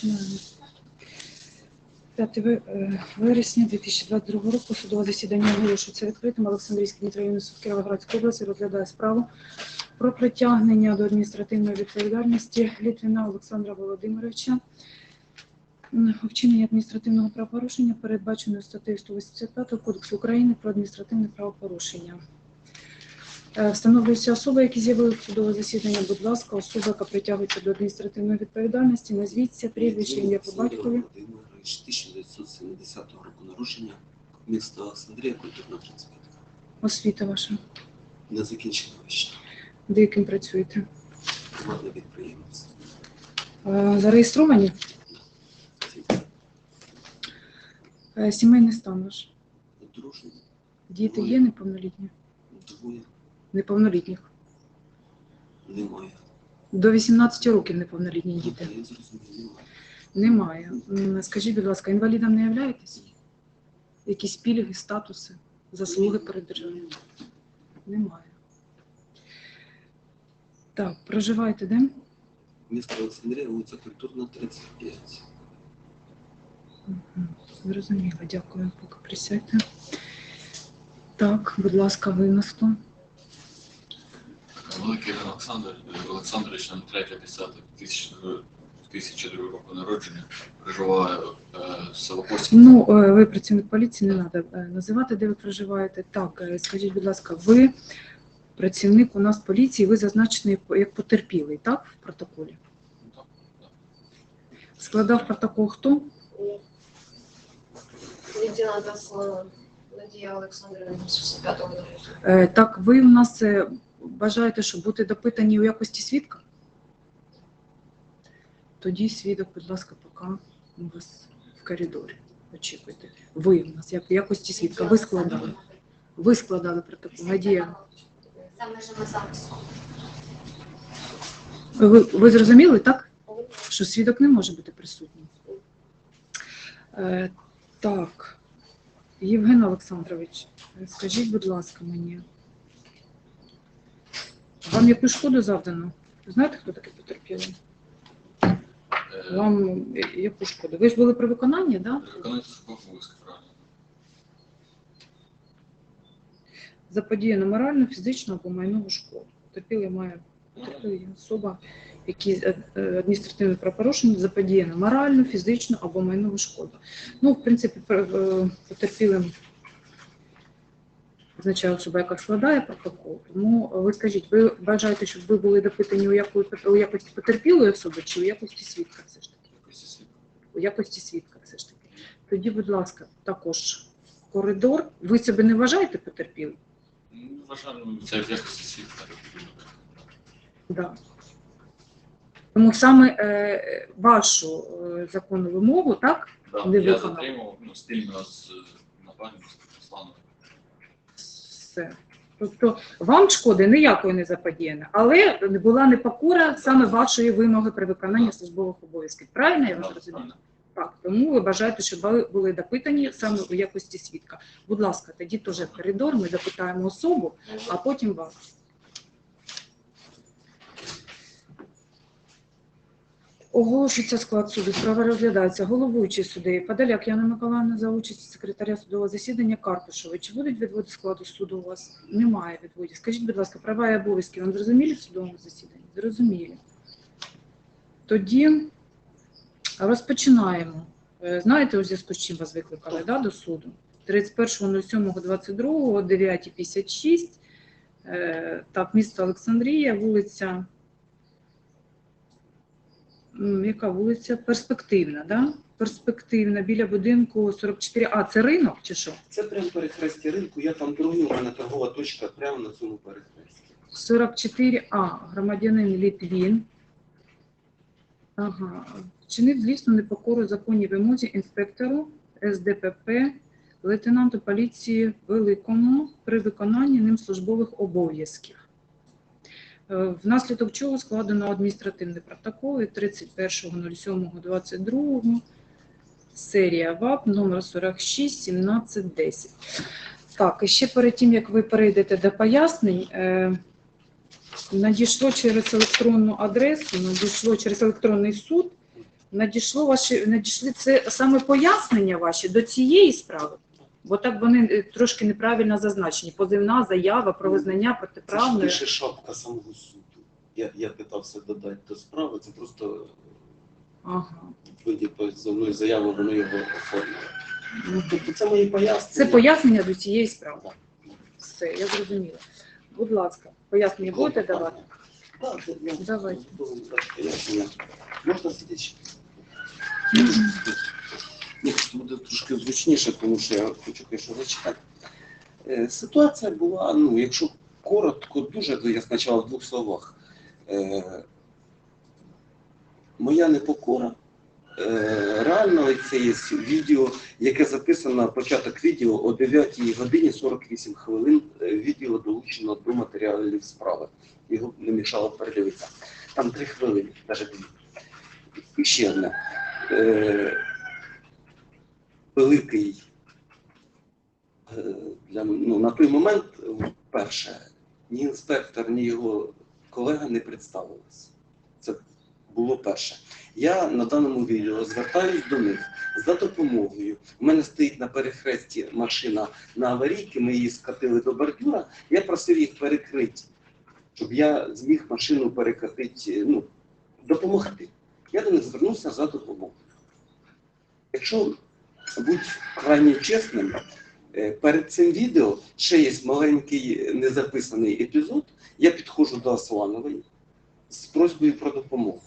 Починаємо. 5 е, вересня 2022 року судове засідання оголошується відкритим. Олександрійський міськрайонний суд Кіровоградської області розглядає справу про притягнення до адміністративної відповідальності Літвіна Олександра Володимировича. вчиненні адміністративного правопорушення, передбаченої статтею 185 Кодексу України про адміністративне правопорушення. Е, Встановлюються особи, які з'явилися в судове засідання. Будь ласка, особа, яка притягується до адміністративної відповідальності, назвіться прізвище, ім'я по батькові. Володимирович, 1970 року народження, місто Олександрія, культурна 35. Освіта ваша. Не закінчено вище. Де яким працюєте? Приватний підприємець. Е, Зареєстровані? Е, Сімейний стан ваш. Дружний, Діти є неповнолітні? двоє, Неповнолітніх. немає. До 18 років неповнолітні діти. Я зрозумів, немає. Немає. М, Скажіть, будь ласка, інвалідом не являєтесь? Якісь пільги, статуси, заслуги перед державою? Немає. Так, проживаєте де? Місто Олександрія, вулиця Культурна, 35. Мгм, Зрозуміло, дякую. Поки присядьте. Так, будь ласка, винесло. Великий Іван Олександр Олександрович там 3.10.2002 2002 року народження. Проживає е, село Косів. Ну, е, ви працівник поліції, не треба називати, де ви проживаєте. Так, е, скажіть, будь ласка, ви працівник у нас поліції, ви зазначений як потерпілий, так, в протоколі? Так. Складав протокол хто? Лейтенант Аслана Надія Олександрівна 65-го року. Е, Так, ви у нас бажаєте, щоб бути допитані у якості свідка? Тоді свідок, будь ласка, поки у вас в коридорі. Очікуйте. Ви у нас як в якості свідка. Ви складали. Ви складали протокол. Надія. За межами запису. Ви, ви зрозуміли, так? Що свідок не може бути присутній. Е, так, Євген Олександрович, скажіть, будь ласка, мені. Вам яку шкоду завдано? Знаєте, хто такий потерпілий? Е, Вам яку шкоду? Ви ж були при виконанні, так? Да? Виконується службових обов'язків, правильно. Заподіяно моральну, фізичну або майнову шкоду. Потерпілий має потерпілий особа, які е, е, адміністративне правопорушення заподіяно моральну, фізичну або майнову шкоду. Ну, в принципі, потерпілим означає особа, яка складає протокол. Тому ви скажіть, ви бажаєте, щоб ви були допитані у, яку, у якості потерпілої особи чи у якості свідка все ж таки? У якості свідка все ж таки. Тоді, будь ласка, також коридор. Ви себе не вважаєте потерпілим? Ну, Вважаю, ну, це в якості свідка. Да. Тому саме е, вашу е, законну вимогу, так, Да, Не я виконав. затримав ну, спільно з напарником Русланом. Все. Тобто вам шкоди ніякої не заподіяно, але була непокора саме вашої вимоги при виконанні службових обов'язків. Правильно я вас розумію? Так, тому ви бажаєте, щоб ви були допитані саме у якості свідка. Будь ласка, тоді теж в коридор, ми запитаємо особу, а потім вас. Оголошується склад суду. Справа розглядається головуючий суддею Подоляк Яна Миколаївна за участі секретаря судового засідання Карпушова. Чи будуть відводи складу суду у вас? Немає відводів. Скажіть, будь ласка, права і обов'язки вам зрозумілі в судовому засіданні? Зрозумілі. Тоді розпочинаємо. Е, Знаєте, у зв'язку з чим вас викликали да, до суду? 31.07.22 о 9.56. Е, Так, місто Олександрія, вулиця. Яка вулиця? Перспективна, да? Перспективна, біля будинку 44. А, це ринок чи що? Це прямо перехрестя ринку, я там торгую, у мене торгова точка прямо на цьому перехресті. 44А, громадянин Літвін. Ага. Вчинив злісну непокору законній вимозі інспектору СДПП, лейтенанту поліції Великому при виконанні ним службових обов'язків. Е, Внаслідок чого складено адміністративний протокол від 31.07.22 серія ВАП номер 46 1710. Так, і ще перед тим, як ви перейдете до пояснень, е, надійшло через електронну адресу, надійшло через електронний суд Надійшло ваші, надійшли це саме пояснення ваші до цієї справи? Бо так вони е, трошки неправильно зазначені. Позивна заява про визнання Це ж протиправної. пише шапка самого суду. Я, я питався додати до справи, це просто Ага. в виді позовної заяви воно його оформило. Мгм. Тобто це мої пояснення. Це пояснення до цієї справи. Все, я зрозуміла. Будь ласка, пояснення будете давати? Так, я Давайте. пояснення. Можна сидіти? Буде трошки зручніше, тому що я хочу кое-що зачитати. Е, Ситуація була, ну, якщо коротко, дуже, то я спочатку в двох словах. Е, Моя непокора. Е, Реально це є відео, яке записано початок відео о 9 годині 48 хвилин. Е, Відео долучено до матеріалів справи. Його не мішало передивитися. Там три хвилини, навіть дві. І ще одне. Е, великий е, для, ну, на той момент, е, перше, ні інспектор, ні його колега не представилися. Це було перше. Я на даному відео звертаюсь до них за допомогою. У мене стоїть на перехресті машина на аварійки, ми її скатили до бордюра. Я просив їх перекрити, щоб я зміг машину перекатити, ну, допомогти. Я до них звернувся за допомогою. Якщо бути крайне чесним, е, перед цим відео ще є маленький незаписаний епізод. Я підходжу до Асланової з просьбою про допомогу.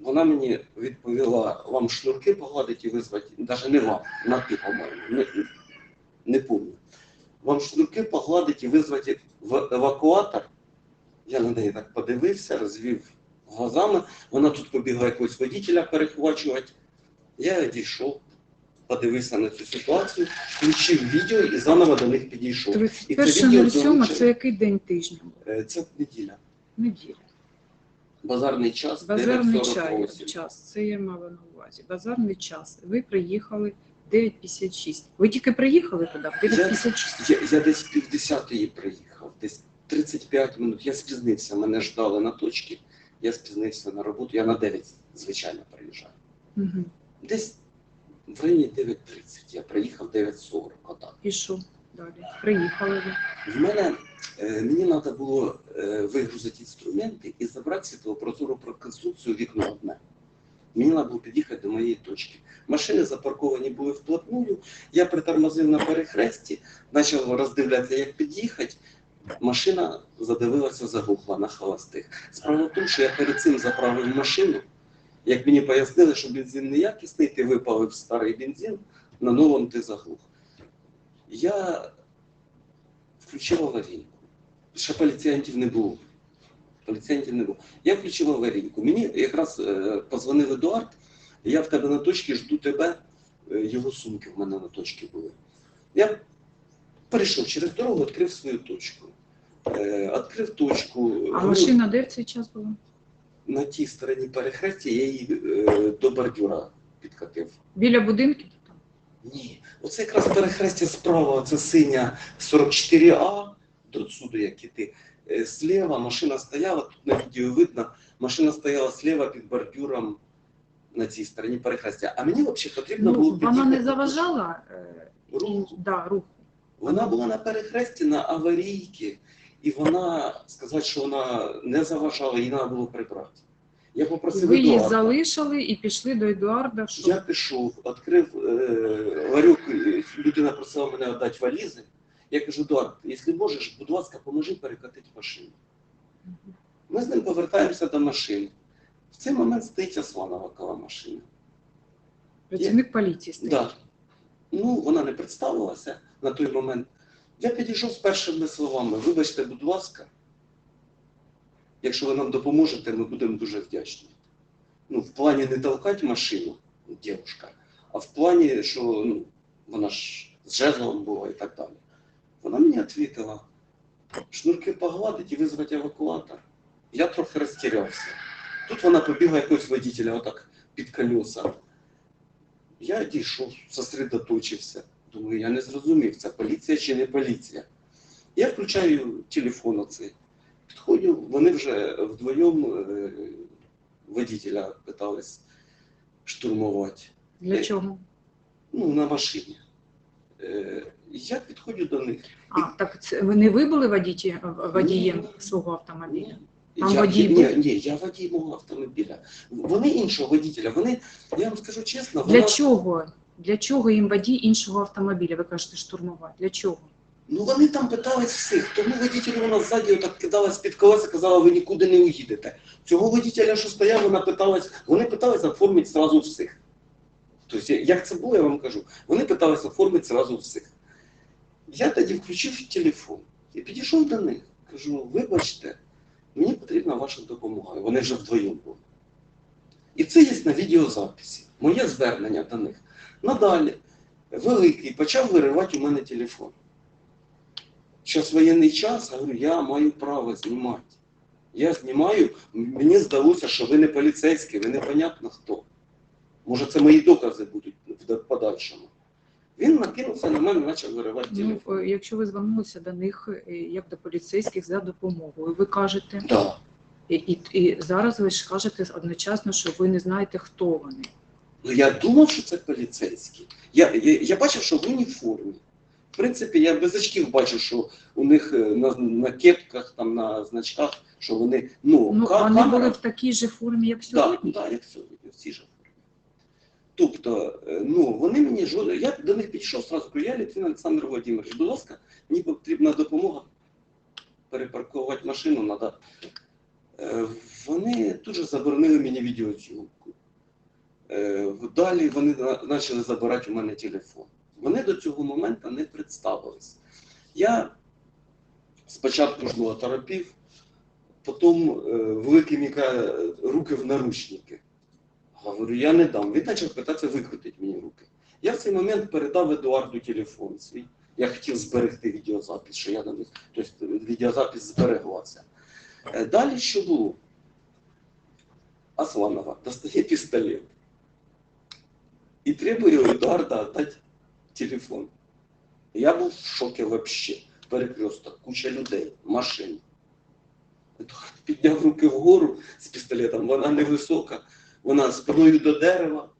Вона мені відповіла, вам шнурки погладить і визвати, навіть не вам, на ти, по-моєму, не, не пам'ятаю. Вам шнурки погладить і визвати в евакуатор. Я на неї так подивився, розвів глазами. Вона тут побігла якогось водителя перехвачувати. Я дійшов, подивився на цю ситуацію, включив відео і заново до них підійшов. І це 31.07 це який день тижня? Е, Це неділя. Неділя. Базарний час Базарний 9.48. чай, час, це я мала на увазі. Базарний час. Ви приїхали 9.56. Ви тільки приїхали туди, в 9.56? Я, я десь півдесятої приїхав, десь 35 минут. Я спізнився, мене ждали на точці. Я спізнився на роботу. Я на 9, звичайно, приїжджаю. Угу. Десь в районі 9.30. Я приїхав 9.40. Отак. І що далі? Приїхали ви. В мене е, мені треба було е, вигрузити інструменти і забрати світлопрозору про конструкцію вікно одне. Мені треба було під'їхати до моєї точки. Машини запарковані були вплотную. Я притормозив на перехресті, почав роздивлятися, як під'їхати. Машина задивилася, заглухла на холостих. Справа в тому, що я перед цим заправив машину. Як мені пояснили, що бензин неякісний, ти випалив старий бензин, на новому ти заглух. Я включив аварійку. Ще поліціянтів не було. Поліціянтів не було. Я включив аварійку. Мені якраз е, позвонив Едуард, я в тебе на точці жду тебе, Е, його сумки в мене на точці були. Я перейшов через дорогу, відкрив свою точку. Е, відкрив точку. А говорю, машина де в цей час була? На тій стороні перехрестя, я її е, до бордюра підкатив. Біля будинків? Ні, оце якраз перехрестя справа, це синя 44А, до суду, як іти. Е, Слева машина стояла, тут на відео видно, машина стояла слева під бордюром на цій стороні перехрестя. А мені взагалі потрібно Ну, було вона не під'їхати. заважала е, Руху. да, руху. Вона була на перехресті на аварійці, і вона сказати, що вона не заважала, її треба було прибрати. Я попросив Ви її Едуарда. залишили і пішли до Едуарда. Що? Я пішов, відкрив е, ларюк, е, людина просила мене віддати валізи. Я кажу, Едуард, якщо можеш, будь ласка, поможи перекатити машину. Ми з ним повертаємося до машини. В цей момент стоїть Асланова коло машини. Працівник поліції стоїть. Да. Ну, вона не представилася на той момент. Я підійшов з першими словами. Вибачте, будь ласка, якщо ви нам допоможете, ми будемо дуже вдячні. Ну, в плані не толкати машину, дівчинка, а в плані, що ну, вона ж з жезлом була і так далі. Вона мені відповіла, шнурки погладить і визвати евакуатор. Я трохи розтірявся. Тут вона побігла якогось водителя отак під колеса. Я дійшов, сосредоточився. Думаю, я не зрозумів, це поліція чи не поліція. Я включаю телефон оцей. Підходжу, вони вже вдвоєм е, водителя питались штурмувати. Для Е, чого? Ну, на машині. Е, Я підходжу до них. А, так це ви не ви були водіті, водієм Ні. свого автомобіля? Ні. Там я, водій ні, був? ні, я водій мого автомобіля. Вони іншого водителя. Вони, я вам скажу чесно, Для вона- чого? Для чого їм водій іншого автомобіля? Ви кажете, штурмувати. Для чого? Ну вони там питались всіх. Тому водителю вона ззаді отак кидалась під колеса, казала, ви нікуди не уїдете. Цього водителя, що стояв, вона питалась, вони питались оформити зразу всіх. Тобто, як це було, я вам кажу. Вони питались оформити зразу всіх. Я тоді включив телефон і підійшов до них. Кажу, вибачте, мені потрібна ваша допомога. Вони вже вдвоєм були. І це є на відеозаписі. Моє звернення до них. Надалі великий почав виривати у мене телефон. Зараз воєнний час, я говорю, я маю право знімати. Я знімаю, мені здалося, що ви не поліцейські, ви непонятно хто. Може, це мої докази будуть в подальшому. Він накинувся на мене, почав виривати Ну, телефон. е, якщо ви звернулися до них е, як до поліцейських за допомогою, ви кажете, Да. і, і, і зараз ви ж кажете одночасно, що ви не знаєте, хто вони. Ну я думав, що це поліцейські. Я, я, я бачив, що в уніформі. В принципі, я без очків бачив, що у них е, на, на кепках, там, на значках, що вони. Ну, Ну, ка- вони були в такій же формі, як Так, сьогодні. так, як сьогодні, в цій же формі. Тобто, е, ну, вони мені жодно. Я до них підійшов сразу, кажу, я Літвін Олександр Володимирович, будь ласка, мені потрібна допомога перепаркувати машину треба. Вони тут же заборонили мені відеозйомку. Е, Далі вони почали забирати у мене телефон. Вони до цього моменту не представились. Я спочатку ж було потім е, великий мені руки в наручники. Говорю, я не дам. Він почав питатися викрутити мені руки. Я в цей момент передав Едуарду телефон свій. Я хотів зберегти відеозапис, що я на них, тобто відеозапис збереглася. Е, Далі що було? Асланова достає пістолет і требує у Едуарда віддати телефон. Я був в шокі взагалі. Перекресток, куча людей, машин. Едуард підняв руки вгору з пістолетом, вона невисока, вона спиною до дерева.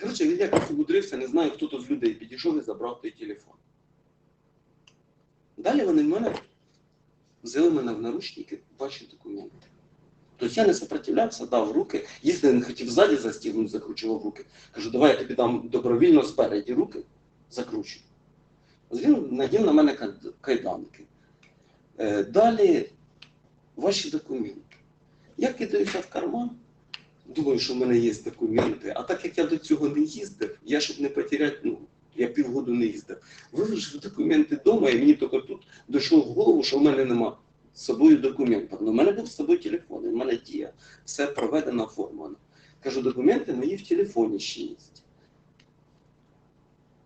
Коротше, він якось умудрився, не знаю, хто то з людей підійшов і забрав той телефон. Далі вони в мене взяли мене в наручники, ваші документи. Тобто я не сопротивлявся, дав руки. Якщо не хотів ззаді застігнути, закручував руки. Кажу, давай я тобі дам добровільно спереді руки, закручу. Він надів на мене кайданки. Е, Далі ваші документи. Я кидаюся в карман, думаю, що в мене є документи. А так як я до цього не їздив, я щоб не потеряти, ну, я півгоду не їздив. Виложив документи вдома, і мені тільки тут дійшло в голову, що в мене нема з собою документів. Ну, в мене був з собою телефон, в мене дія, все проведено, оформлено. Кажу, документи мої в телефоні ще є.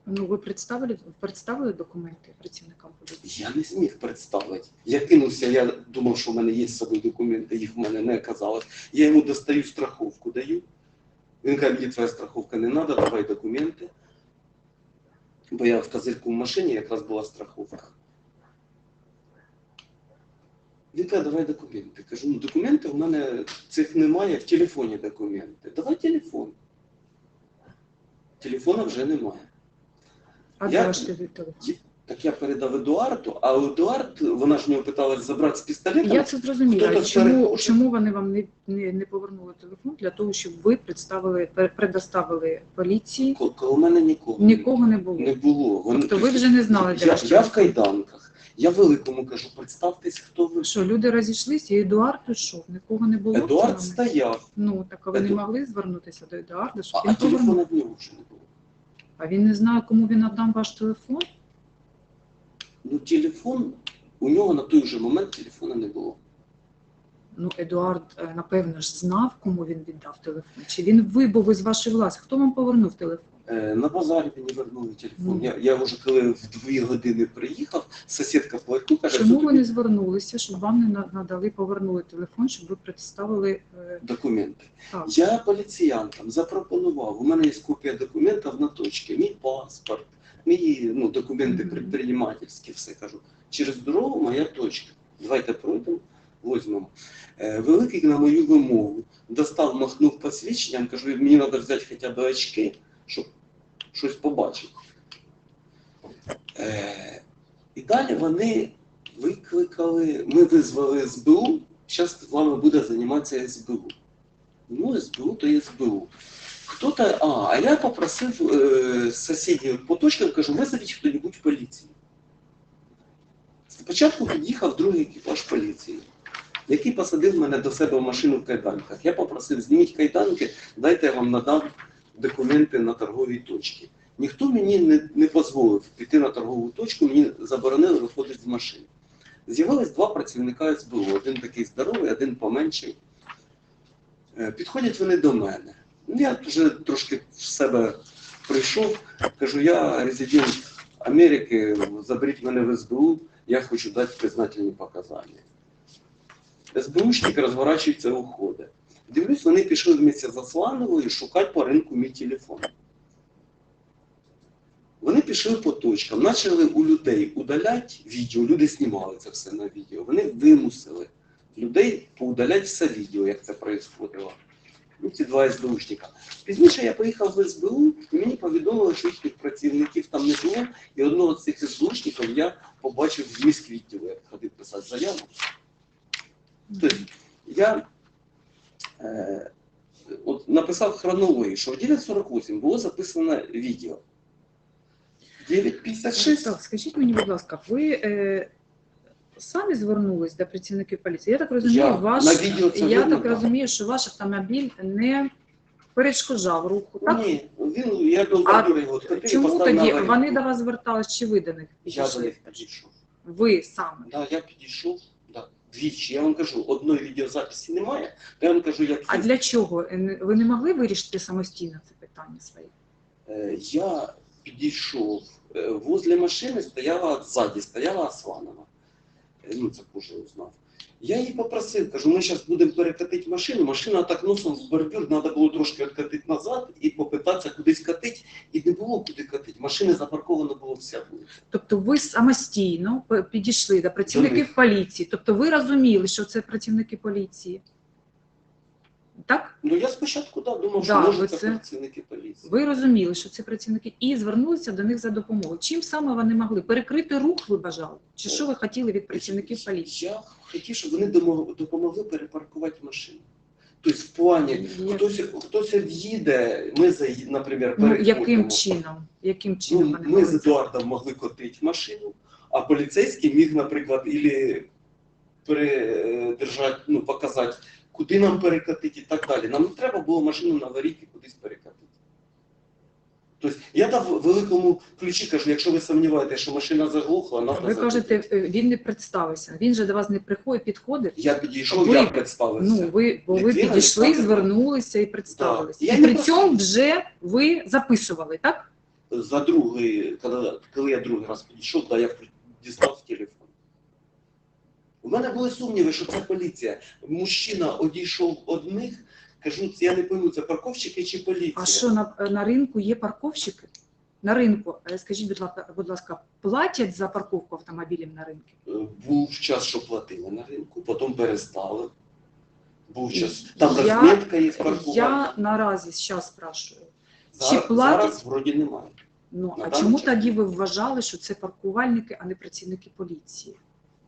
Ну, ви представили, представили документи працівникам поліції? Я не зміг представити. Я кинувся, я думав, що в мене є з собою документи, їх в мене не оказалось. Я йому достаю страховку, даю. Він каже, мені твоя страховка не треба, давай документи. Бо я в козирку в машині якраз була страховка. Він каже, давай документи. Кажу, ну документи в мене цих немає, в телефоні документи. Давай телефон. Телефона вже немає. А Я- де ваш телефон? Так я передав Едуарду, а Едуард, вона ж в нього питалась забрати з пістолета. Я це зрозуміла. Чому, чому вони вам не, не, не повернули телефон для того, щоб ви представили, пер- предоставили поліції? Коли, в мене нікого Нікого не було. не було. Вони, Тобто ви вже не знали, де я, ваш я в телефон? кайданках. Я великому кажу, представтесь, хто ви. Що люди розійшлися, і Едуард пішов, нікого не було. Едуард стояв, Ну так а ви не Еду- могли звернутися до Едуарда, щоб а, він а повернув. телефона в нього вже не було. А він не знає, кому він віддав ваш телефон. Ну, телефон, у нього на той же момент телефона не було. Ну, Едуард, е, напевно ж, знав, кому він віддав телефон. Чи він вибув із вашої власті? Хто вам повернув телефон? Е, на базарі мені вернули телефон. Я, я вже коли в дві години приїхав, сусідка в ларьку каже, Чому «Хто ви не звернулися, щоб вам не надали, повернули телефон, щоб ви представили е, документи. так. Я поліціянтам запропонував, у мене є копія документів на точці, мій паспорт, мої ну, документи Мгм. предпринимательські, все кажу. Через дорогу моя точка. Давайте пройдемо, возьмемо. Е, Великий на мою вимогу достав, махнув посвідченням, кажу, мені треба взяти хоча б очки, щоб щось побачити. Е, і далі вони викликали, ми визвали СБУ, зараз з вами буде займатися СБУ. Ну, СБУ то СБУ. Хто-то, а, а я попросив е, сусідів по точкам, кажу, визовіть хто-небудь в поліцію. Спочатку під'їхав другий екіпаж поліції, який посадив мене до себе в машину в кайданках. Я попросив, зніміть кайданки, дайте я вам надам документи на торговій точці. Ніхто мені не, не дозволив піти на торгову точку, мені заборонили виходити з машини. З'явились два працівника СБУ, один такий здоровий, один поменший. Е, Підходять вони до мене. Я вже трошки в себе прийшов, кажу, я резидент Америки, заберіть мене в СБУ, я хочу дати признательні показання. СБУшник розворачується, уходить. Дивлюсь, вони пішли вместе з Аслановою шукати по ринку мій телефон. Вони пішли по точкам, почали у людей удаляти відео, люди знімали це все на відео. Вони вимусили людей поудаляти все відео, як це происходило. Ну, ці два СБУшника. Пізніше я поїхав в СБУ, і мені повідомили, що їхніх працівників там не було, і одного з цих СБУшників я побачив в міськвідділу, як ходив писати заяву. Тобто я е, от написав хронологію, що в 9.48 було записано відео. 9.56 Так, скажіть мені, будь ласка, ви е, самі звернулись до працівників поліції? Я так розумію, Я ваш на відео це я видно, так так. розумію, що ваш автомобіль не перешкоджав руху. Так Ні, він, я А його і чому поставив на тоді аварійку. вони до вас звертались чи ви до них Я до підійшли? них підійшов. Ви саме. Да, я підійшов, двічі. Я вам кажу, одної відеозаписі немає, то я вам кажу, як А для чого? Е, Ви не могли вирішити самостійно це питання своє? Е, я підійшов, е, возле машини стояла ззаді, стояла Асланова. Ну, це позже узнав. Я її попросив, кажу, ми зараз будемо перекатити машину. Машина так носом в бордюр, треба було трошки відкатити назад і попитатися кудись катити. І не було куди катити. Машина запарковано було вся вулиця. Тобто ви самостійно п- підійшли до працівників поліції. Тобто ви розуміли, що це працівники поліції. Так? Ну я спочатку да, думав, що Да, може це це- працівники поліції. Ви розуміли, що це працівники, і звернулися до них за допомогою. Чим саме вони могли? Перекрити рух ви бажали? Чи що ви хотіли від працівників поліції? Я хотів, щоб вони допомогли перепаркувати машину. Тобто, в плані, хтось, хтось в'їде, ми заїдемо, наприклад, Ну, яким чином? Яким чином Ну, ми з Едуардом могли котити машину, а поліцейський міг, наприклад, ілі передержати, ну, показати, куди нам перекатити і так далі. Нам не треба було машину на аварійки кудись перекатити. Тобто я дав великому ключі, кажу, якщо ви сумніваєтеся, що машина заглохла, треба Ви кажете, е, він не представився. Він же до вас не приходить, підходив. Я підійшов, Ви- я представився. Ну, ви, бо ви Людина підійшли, відправила. звернулися і представилися. Да. Я І не при просто- цьому вже ви записували, так? За другий, коли, коли я другий раз підійшов, да, я дістав телефон. У мене були сумніви, що це поліція. Мужчина одійшов одних, кажу, я не пойму, це парковщики чи поліція. А що на, на ринку є парковщики? На ринку, е, скажіть, будь ласка, будь ласка, платять за парковку автомобілів на ринку? Е, Був час, що платили на ринку, потім перестали. Був час. Там Я- розмітка є паркування. Я наразі зараз спрашую. зараз, чи платять? зараз вроді немає. Ну На а чому час. тоді ви вважали, що це паркувальники, а не працівники поліції?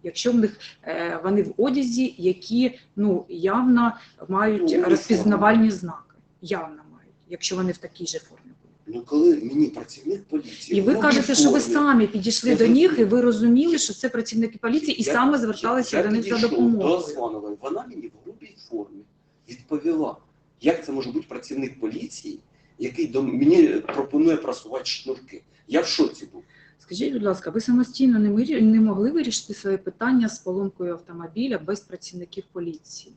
Якщо в них е, вони в одязі, які ну явно мають Ну, розпізнавальні знаки, явно мають, якщо вони в такій же формі. Ну коли мені працівник поліції. І ви кажете, що ви самі підійшли Я до них, і ви розуміли, що це працівники поліції, і Я- саме зверталися я до них за підійшов До допомогою. Вона мені в грубій формі відповіла, як це може бути працівник поліції, який до мені пропонує просувати шнурки. Я в шоці був. Скажіть, будь ласка, ви самостійно не, мирі- не могли вирішити своє питання з поломкою автомобіля без працівників поліції?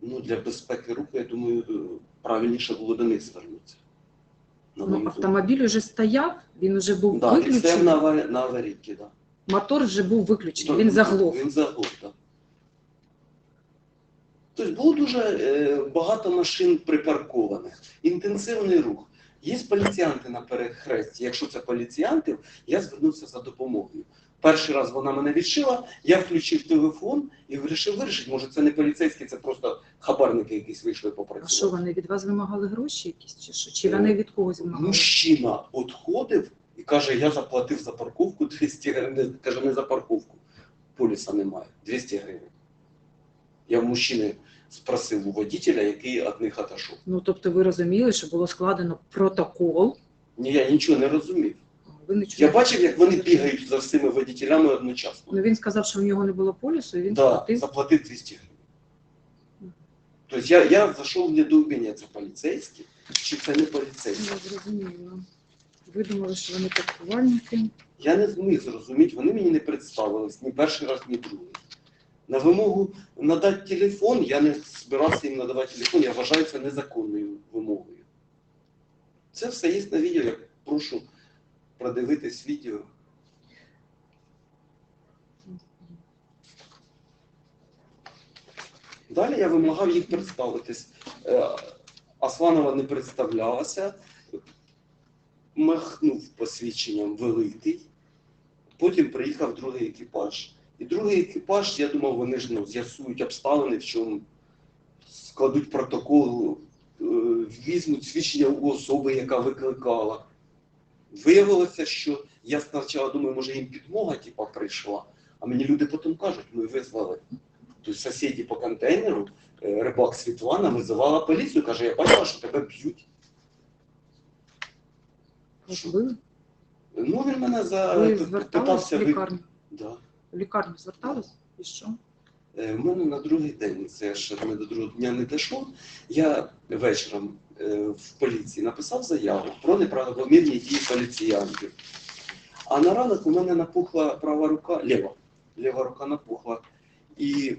Ну для безпеки руху, я думаю, правильніше було до них звернутися. Ну, автомобіль вже стояв, він вже був Да, він стояв виключений, на, на аварійці, да. мотор вже був виключений, він заглох. Він заглох, так. Тобто було дуже е, багато машин припаркованих, інтенсивний рух. Є поліціянти на перехресті. Якщо це поліціянти, я звернувся за допомогою. Перший раз вона мене відшила, я включив телефон і вирішив вирішити. Може, це не поліцейські, це просто хабарники якісь вийшли А що вони від вас вимагали гроші якісь чи що? Чи Е, вони від когось вимагали? Мужчина відходив і каже, я заплатив за парковку 200 гривень. Каже, не за парковку. Поліса немає. 200 гривень. Я в мужчини спросив у водителя, який від них отошов. Ну тобто ви розуміли, що було складено протокол. Ні, я нічого не розумів. Ви нічого Я не бачив, як вони бігають за всіми водителями одночасно. Ну він сказав, що в нього не було полісу, і він Да, сплатив. заплатив 200 гривень. Тобто я, я зайшов в недоуміння, це поліцейські, чи це не поліцейські. Я зрозуміла. Ви думали, що вони паркувальники. Я не зміг зрозуміти, вони мені не представились ні перший раз, ні другий. На вимогу надати телефон, я не збирався їм надавати телефон, я вважаю це незаконною вимогою. Це все є на відео, я прошу продивитись відео. Далі я вимагав їх представитись. Е, Асланова не представлялася, махнув посвідченням великий. Потім приїхав другий екіпаж. І другий екіпаж, я думав, вони ж ну, з'ясують обставини, в чому складуть протокол, е, візьмуть свідчення у особи, яка викликала. Виявилося, що я спочатку думаю, може їм підмога типа, прийшла, а мені люди потім кажуть, ми визвали. Тобто сусіді по контейнеру, е, рибак Світлана визивала поліцію, каже, я бачила, що тебе б'ють. Ну, він мене за ви звертались питався в лікарню? Да. Лікарню звертались? І що? Е, В мене на другий день, це ще не до другого дня не дійшов. Я вечором е, в поліції написав заяву про неправомірні дії поліціянтів. А на ранок у мене напухла права рука, ліва, ліва рука напухла. І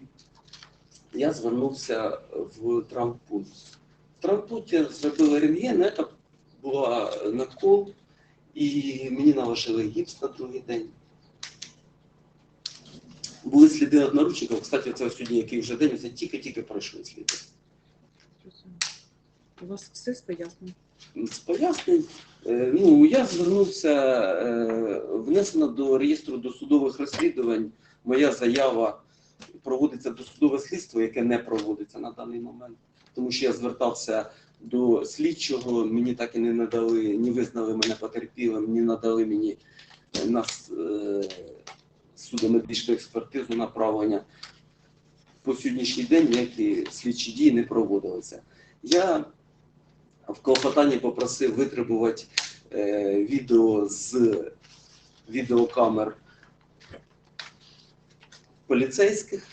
я звернувся в травмпункт. В травмпункті зробили рентген, це була накол, і мені наложили гіпс на другий день. Були сліди одноручників. Кстати, це сьогодні який вже день, це тільки-тільки пройшли сліди. У вас все з пояснень? З пояснень, е, ну, я звернувся, е, внесено до реєстру досудових розслідувань. Моя заява проводиться досудове слідство, яке не проводиться на даний момент. Тому що я звертався до слідчого, мені так і не надали, не визнали мене потерпілим, не надали мені е, на с- е, судомедичну експертизу направлення. По сьогоднішній день ніякі слідчі дії не проводилися. Я в клопотанні попросив витребувати е, відео з відеокамер поліцейських.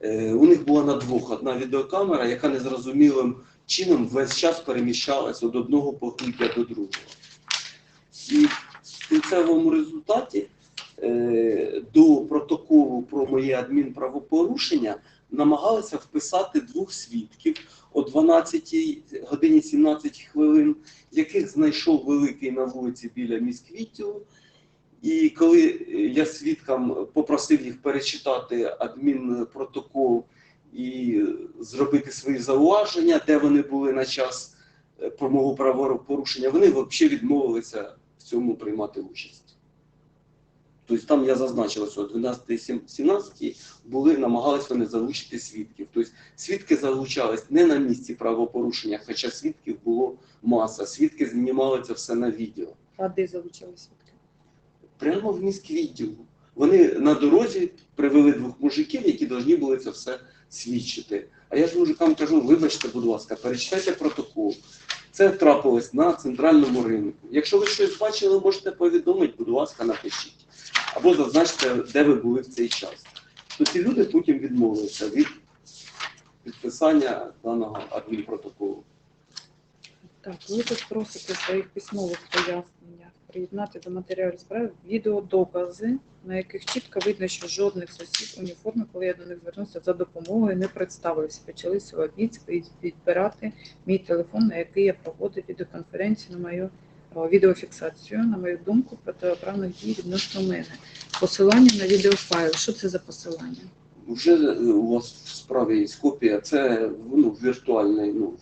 Е, у них була на двох одна відеокамера, яка незрозумілим чином весь час переміщалась від одного покриття до другого. І в кінцевому результаті до протоколу про моє адмінправопорушення намагалися вписати двох свідків о 12 годині 17 хвилин, яких знайшов великий на вулиці біля міськвідділу. І коли я свідкам попросив їх перечитати адмінпротокол і зробити свої зауваження, де вони були на час е, про мого правопорушення, вони взагалі відмовилися в цьому приймати участь. Тобто там я зазначив, що о 12-17 були, намагалися вони залучити свідків. Тобто свідки залучались не на місці правопорушення, хоча свідків було маса. Свідки знімали це все на відео. А де залучали свідки? Прямо в міськвідділу. Вони на дорозі привели двох мужиків, які повинні були це все свідчити. А я ж мужикам кажу, вибачте, будь ласка, перечитайте протокол. Це трапилось на центральному ринку. Якщо ви щось бачили, можете повідомити, будь ласка, напишіть. Або зазначте, де ви були в цей час. То ці люди потім відмовилися від підписання даного адмінпротоколу. Так, ви тут просите своїх письмових поясненнях приєднати до матеріалів справи відеодокази, на яких чітко видно, що жодних осіб уніформи, коли я до них звернувся за допомогою, не представився. Почали силовіць відбирати мій телефон, на який я проводив відеоконференцію на мою відеофіксацію, на мою думку, протиправних дій відносно мене. Посилання на відеофайл. Що це за посилання? Вже у вас в справі є копія, це ну, віртуальний. Ну,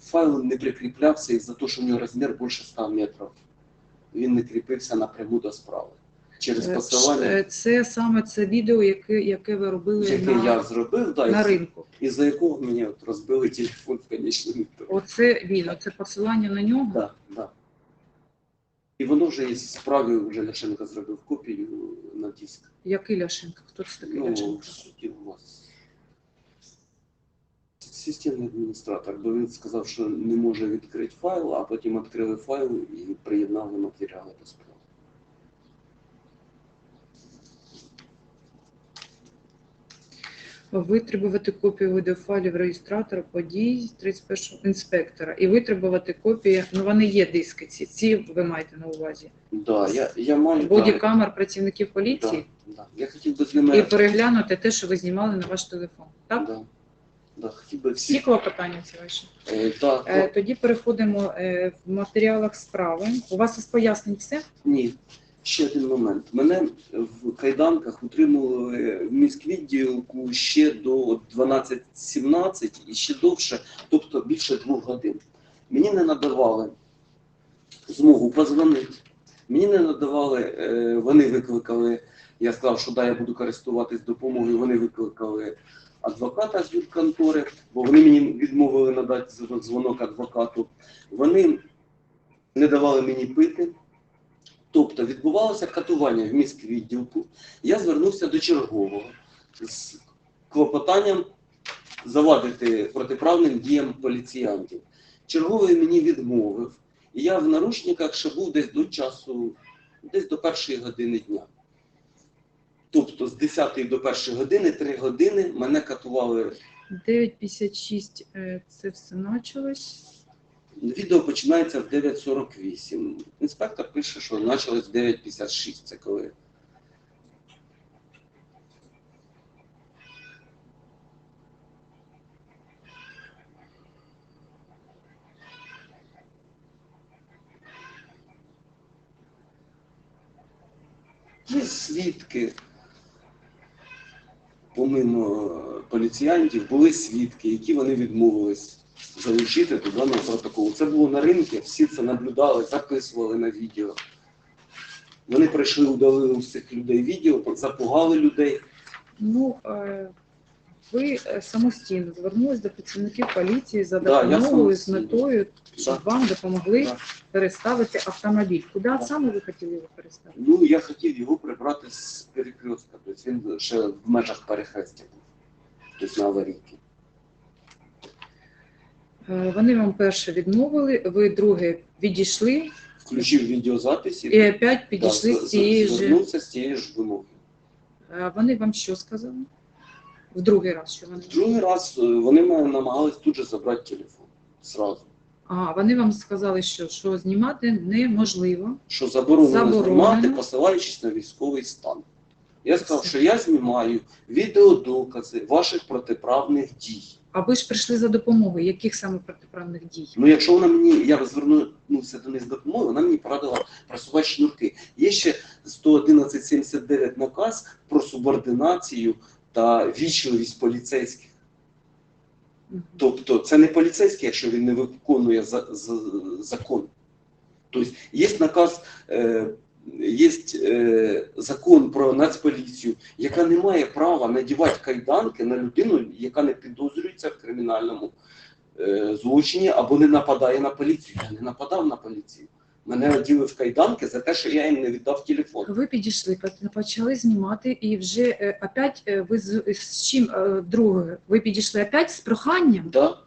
файл не прикріплявся із-за того, що в нього розмір більше 100 метрів. Він не кріпився напряму до справи. через Е, посилання, е, Це саме це відео, яке, яке ви робили яке на, я зробив, да, на і, ринку. і за якого мені от розбили телефон в конечному. Оце він, оце посилання на нього. Да, да. І воно вже є в справі, вже Ляшенко зробив копію на диск. Який Ляшенко? Хто це такий Ну, Ляшенко? в суді у вас. Системний адміністратор, бо він сказав, що не може відкрити файл, а потім відкрили файл і приєднали матеріали до справи. Витребувати копію відеофайлів реєстратора подій 31 інспектора і витребувати копії, ну вони є диски ці, ці ви маєте на увазі. Да, я, я маю да, Бодікамер працівників поліції да. Я хотів би з і переглянути те, що ви знімали на ваш телефон. Так? Да, да, хотів би Всі всі. клопотання ці ваші. Е, да, Е, Тоді переходимо е, в матеріалах справи. У вас із пояснень все? Ні, ще один момент. Мене в кайданках утримували в міськвідділку ще до 12-17 і ще довше, тобто більше двох годин. Мені не надавали змогу позвонити. Мені не надавали, е, вони викликали, я сказав, що да, я буду користуватись допомогою, вони викликали адвоката з юрконтори, бо вони мені відмовили надати дзвонок адвокату. Вони не давали мені пити. Тобто відбувалося катування в міськвідділку. Я звернувся до чергового з клопотанням завадити протиправним діям поліціянтів. Черговий мені відмовив, і я в наручниках ще був десь до часу, десь до першої години дня. Тобто з 10 до першої години, 3 години мене катували. 9.56 е, це все почалось. Відео починається в 9.48. Інспектор пише, що почалось в 9.56. Це коли Є свідки. Помимо поліціянтів, були свідки, які вони відмовились залучити до даного протоколу. Це було на ринку, всі це наблюдали, записували на відео. Вони прийшли, удалили у всіх людей відео, запугали людей. Ну, е, ви е, самостійно звернулись до працівників поліції за Да, я допомогою з самостійно. метою, щоб вам допомогли Да. переставити автомобіль. Куди саме ви хотіли його переставити? Ну, я хотів його прибрати з перекрестка, тобто він ще в межах перехрестя був, тобто на аварійки. Е, Вони вам перше відмовили, ви друге відійшли Включив відеозаписи. і опять підійшли з цієї ж. звернувся з цієї ж вимоги. Е, Вони вам що сказали? В другий раз, що вони? Другий раз е, вони мене намагались тут же забрати телефон. Сразу. А, вони вам сказали, що, що знімати неможливо. Що заборонено, Заборонено. знімати, посилаючись на військовий стан. Я сказав, що я знімаю відеодокази ваших протиправних дій. А ви ж прийшли за допомогою. Яких саме протиправних дій? Ну, якщо вона мені, я звернувся до них з допомогою, вона мені порадила просувати шнурки. Є ще 111.79 наказ про субординацію та вічливість поліцейських. Тобто це не поліцейський, якщо він не виконує за, за, закон. Тобто є наказ, е, є е, закон про нацполіцію, яка не має права надівати кайданки на людину, яка не підозрюється в кримінальному е, злочині або не нападає на поліцію. Я не нападав на поліцію. Мене оділи в кайданки за те, що я їм не віддав телефон. Ви підійшли, по- почали знімати, і вже е, опять е, ви з, з чим е, друге? Ви підійшли опять з проханням? Да.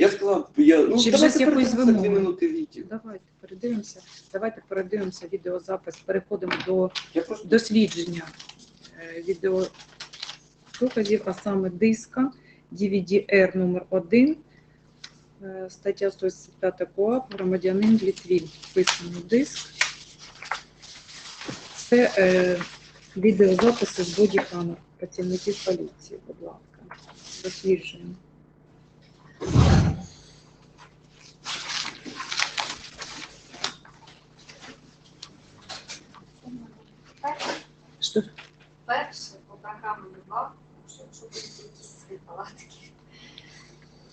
Я сказав, я, ну, вже давайте дві вимогою? минути відео. Давайте передивимося. Давайте передивимося відеозапис. Переходимо до Я просто дослідження е, відеодоказів, а саме диска DVD-R номер 1 е, стаття 185 КОАП, громадянин Літвін, вписаний диск. Це е, відеозаписи з бодікамер працівників поліції, будь ласка. Досліджуємо. Що? Перше по програмі два, щоб якісь свої палатки.